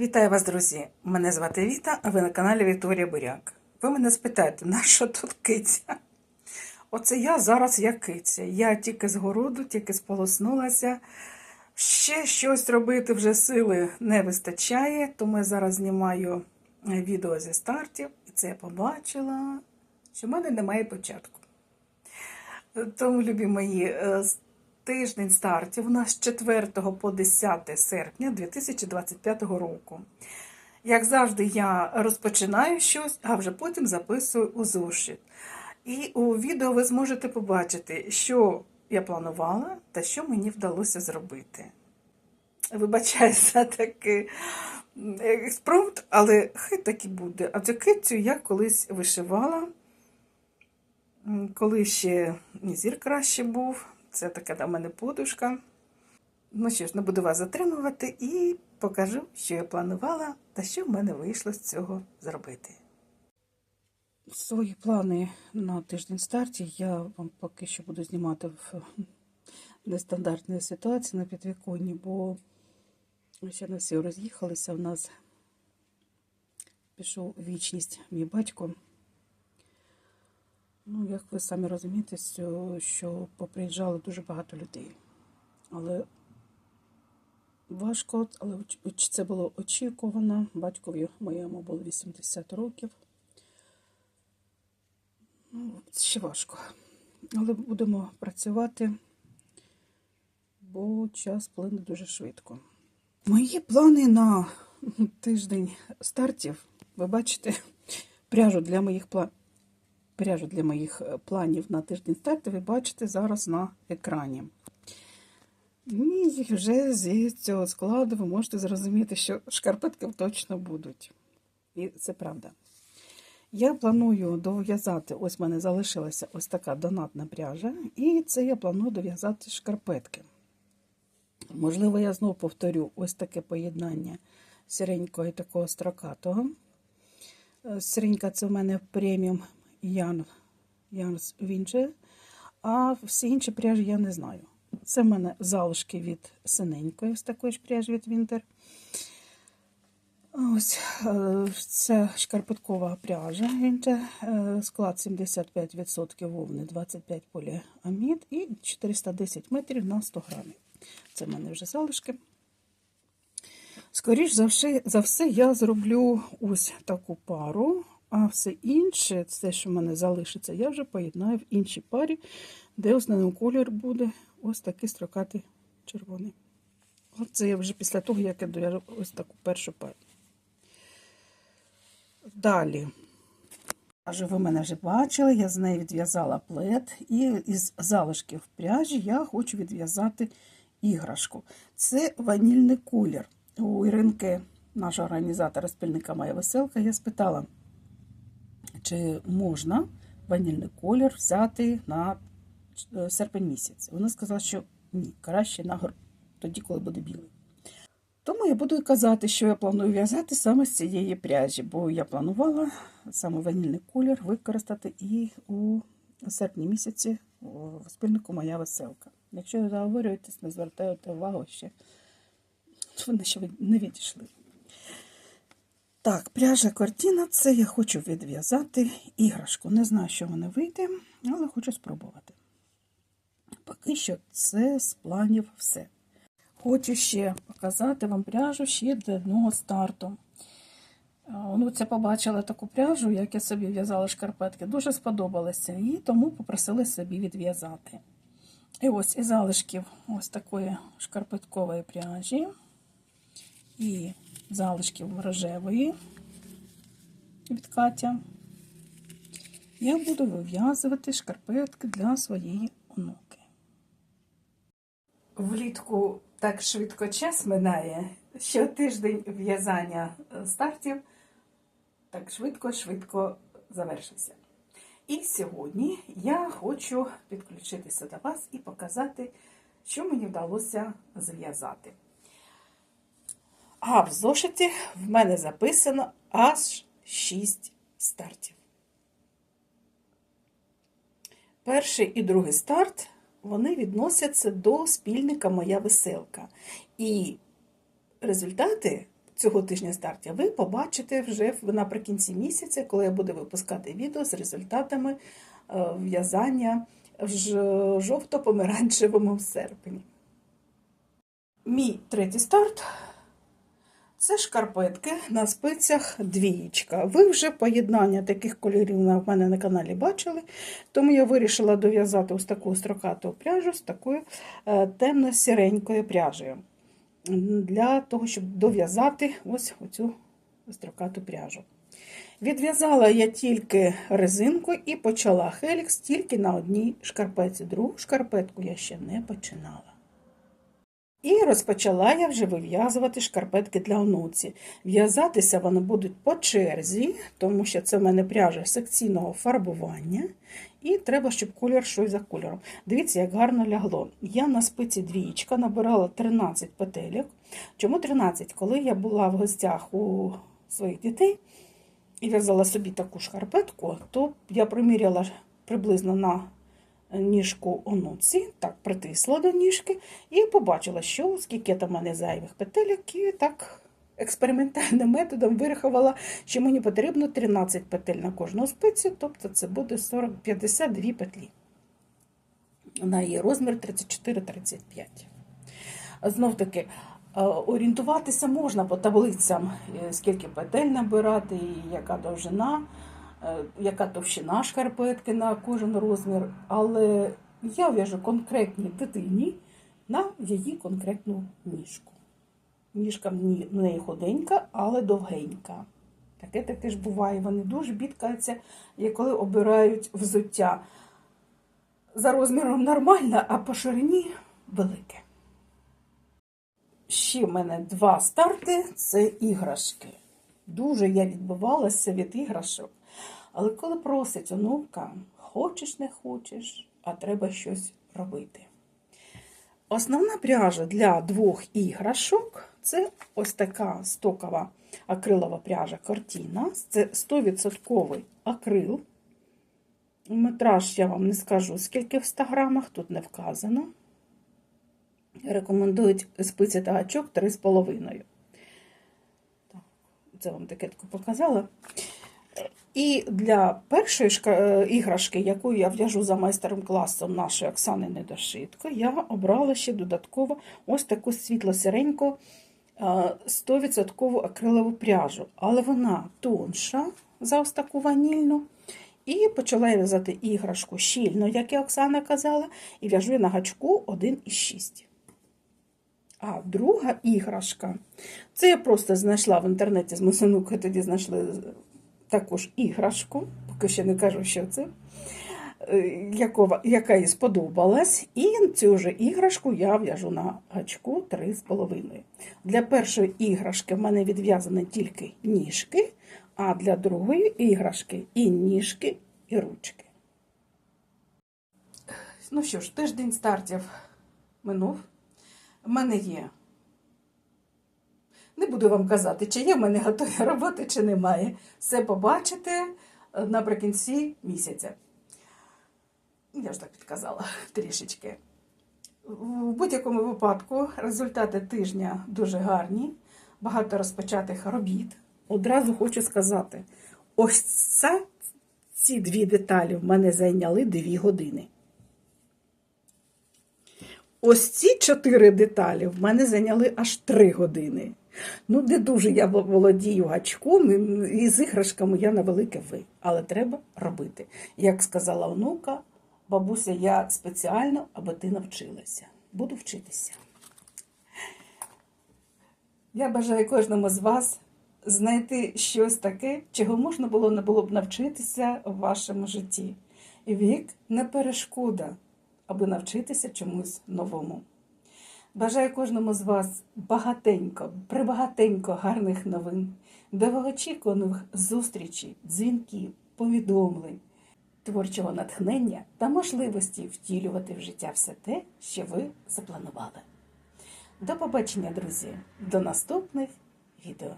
Вітаю вас, друзі! Мене звати Віта, а ви на каналі Вікторія Буряк. Ви мене спитаєте, на що тут киця? Оце я зараз як киця. Я тільки з городу, тільки сполоснулася. Ще щось робити вже сили не вистачає, тому я зараз знімаю е, відео зі стартів, і це я побачила, що в мене немає початку. Тому, любі мої, е, тиждень стартів у нас з 4 по 10 серпня 2025 року. Як завжди, я розпочинаю щось, а вже потім записую у зошит. І у відео ви зможете побачити, що я планувала та що мені вдалося зробити. Вибачаю за такий експромт, але хай так і буде. А цю кицю я колись вишивала, коли ще зір краще був. Це така до мене подушка. Ну що ж, не буду вас затримувати і покажу, що я планувала та що в мене вийшло з цього зробити. Свої плани на тиждень старті я вам поки що буду знімати в нестандартній ситуації на підвіконні, бо ще не всі роз'їхалися. У нас пішов вічність мій батько. Ну, як ви самі розумієте, що, поприїжджало дуже багато людей. Але важко, але це було очікувано. Батькові моєму було 80 років. Ну, ще важко. Але будемо працювати, бо час плине дуже швидко. Мої плани на тиждень стартів. Ви бачите, пряжу для моїх планів. Пряжу для моїх е, планів на тиждень старту ви бачите зараз на екрані. І вже зі цього складу ви можете зрозуміти, що шкарпетки точно будуть. І це правда. Я планую дов'язати, ось в мене залишилася ось така донатна пряжа, і це я планую дов'язати шкарпетки. Можливо, я знову повторю ось таке поєднання сіренького і такого строкатого. Е, Сіренька це в мене преміум Ян, Янс Вінче, а всі інші пряжі я не знаю. Це в мене залишки від синенької, з такої ж пряжі від Вінтер. Ось е, це шкарпеткова пряжа. Е, склад 75% вовни, 25 поліамід і 410 метрів на 100 грамів. Це в мене вже залишки. Скоріш за все, за все, я зроблю ось таку пару, а все інше, це, що в мене залишиться, я вже поєднаю в іншій парі, де основний колір буде ось такий строкатий червоний. Це я вже після того, як я дов'яжу ось таку першу пару. Далі. Аж ви мене вже бачили, я з неї відв'язала плед, і із залишків пряжі я хочу відв'язати іграшку. Це ванільний колір. У Іринки, нашого організатора спільника Моя веселка, я спитала, чи можна ванільний колір взяти на е, серпень місяць. Вона сказала, що ні, краще на гор... тоді, коли буде білий. Тому я буду казати, що я планую в'язати саме з цієї пряжі, бо я планувала саме ванільний колір використати і у серпні місяці у спільнику Моя веселка. Якщо ви заговорюєтесь, не звертаєте увагу ще, вони ще не відійшли. Так, пряжа картина, це я хочу відв'язати іграшку. Не знаю, що вона вийде, але хочу спробувати. Поки що це з планів все. Хочу ще показати вам пряжу ще для одного старту. Ну, це побачила таку пряжу, як я собі в'язала шкарпетки. Дуже сподобалося і тому попросили собі відв'язати. І ось із залишків ось такої шкарпеткової пряжі і залишків рожевої від Катя. Я буду вив'язувати шкарпетки для своєї онуки. Влітку так швидко час минає, що тиждень в'язання стартів так швидко-швидко завершився. І сьогодні я хочу підключитися до вас і показати, що мені вдалося зв'язати. А в зошиті в мене записано аж 6 стартів. Перший і другий старт вони відносяться до спільника Моя веселка. І результати цього тижня стартів ви побачите вже наприкінці місяця, коли я буду випускати відео з результатами е, в'язання в жовто-помаранчевому серпні. Мій третій старт це шкарпетки на спицях двієчка. Ви вже поєднання таких кольорів в мене на каналі бачили, тому я вирішила дов'язати ось таку строкату пряжу з такою е, темно-сіренькою пряжею. Для того, щоб дов'язати ось оцю строкату пряжу. Відв'язала я тільки резинку і почала хелікс тільки на одній шкарпетці. Другу шкарпетку я ще не починала. І розпочала я вже вив'язувати шкарпетки для онуці. В'язатися вони будуть по черзі, тому що це в мене пряжа секційного фарбування. І треба, щоб колір йшов за кольором. Дивіться, як гарно лягло. Я на спиці двічка набирала 13 петельок. Чому 13? Коли я була в гостях у своїх дітей і в'язала собі таку шкарпетку, то я приміряла приблизно на ніжку онуці, так притисла до ніжки, і побачила, що скільки там мене зайвих петельок, і так експериментальним методом вирахувала, що мені потрібно 13 петель на кожну спицю, тобто це буде 40, 52 петлі. На її розмір 34-35. Знов таки, орієнтуватися можна по таблицям, е, скільки петель набирати, і яка довжина, яка товщина шкарпетки на кожен розмір. Але я в'яжу конкретній дитині на її конкретну ніжку. Ніжка в неї худенька, але довгенька. Таке таке ж буває. Вони дуже бідкаються, коли обирають взуття. За розміром нормально, а по ширині велике. Ще в мене два старти це іграшки. Дуже я відбивалася від іграшок. Але коли просить онука, хочеш не хочеш, а треба щось робити. Основна пряжа для двох іграшок це ось така стокова акрилова пряжа Картіна. Це 100% акрил. Метраж я вам не скажу, скільки в 100 грамах, тут не вказано. Рекомендують спиці та гачок 3,5. Це вам такетку показала. І для першої е, іграшки, яку я в'яжу за майстером класом нашої Оксани Недошитко, я обрала ще додатково ось таку світло-сиреньку е, 100% акрилову пряжу. Але вона тонша за ось таку ванільну. І почала я в'язати іграшку щільно, як і Оксана казала, і в'яжу на гачку 1,6. А друга іграшка, це я просто знайшла в інтернеті з Масонукою, тоді знайшли також іграшку, поки ще не кажу, що це, е, якова, яка їй сподобалась. І цю ж іграшку я в'яжу на гачку 3,5. Для першої іграшки в мене відв'язані тільки ніжки, а для другої іграшки і ніжки, і ручки. Ну що ж, тиждень стартів минув. В мене є. Не буду вам казати, чи є в мене готові роботи, чи немає. Все побачите е, наприкінці місяця. Я ж так підказала трішечки. В будь-якому випадку результати тижня дуже гарні, багато розпочатих робіт. Одразу хочу сказати: ось це, ці дві деталі в мене зайняли дві години. Ось ці чотири деталі в мене зайняли аж три години. Ну, не дуже я володію гачком, і з іграшками я на велике ви. Але треба робити. Як сказала онука, бабуся, я спеціально, аби ти навчилася. Буду вчитися. Я бажаю кожному з вас знайти щось таке, чого можна було не було б навчитися в вашому житті. І вік не перешкода, аби навчитися чомусь новому. Бажаю кожному з вас багатенько, прибагатенько гарних новин, довгоочікуваних зустрічей, дзвінків, повідомлень, творчого натхнення та можливості втілювати в життя все те, що ви запланували. До побачення, друзі, до наступних відео.